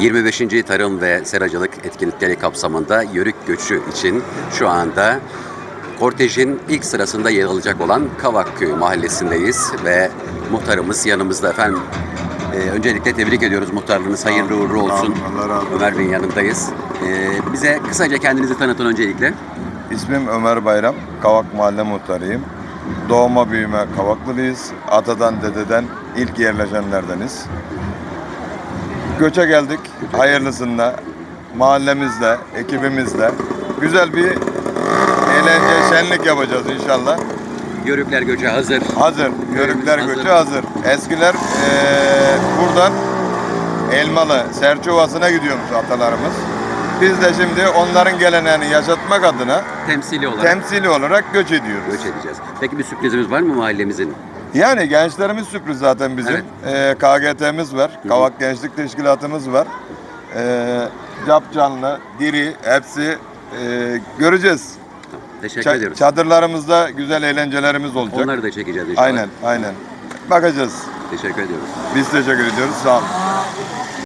25. Tarım ve Seracılık etkinlikleri kapsamında Yörük Göçü için şu anda kortejin ilk sırasında yer alacak olan Kavakköy mahallesindeyiz ve muhtarımız yanımızda efendim. Ee, öncelikle tebrik ediyoruz muhtarlığınız hayırlı uğurlu olsun. Allah razı olsun. Ömer Bey'in yanındayız. Ee, bize kısaca kendinizi tanıtın öncelikle. İsmim Ömer Bayram, Kavak Mahalle Muhtarıyım. Doğma büyüme Kavaklılıyız. Atadan dededen ilk yerleşenlerdeniz. Göçe geldik. Hayırlısında mahallemizle, ekibimizle güzel bir eğlence, şenlik yapacağız inşallah. Yörükler Göçü hazır. Hazır. Yörükler hazır. göçü hazır. Eskiler eee, buradan Elmalı, Serçovası'na gidiyormuş atalarımız. Biz de şimdi onların geleneğini yaşatmak adına Temsili olarak temsili olarak göç ediyoruz. göç edeceğiz. Peki bir sürprizimiz var mı mahallemizin? Yani gençlerimiz sürpriz zaten bizim. Evet. Ee, KGT'miz var. Kavak Gençlik Teşkilatımız var. Ee, cap canlı, diri hepsi ee, göreceğiz. Tamam, Teşekkür Ça- ediyoruz. çadırlarımızda güzel eğlencelerimiz olacak. Onları da çekeceğiz inşallah. Aynen, aynen. Bakacağız. Teşekkür ediyoruz. Biz teşekkür ediyoruz. Sağ olun.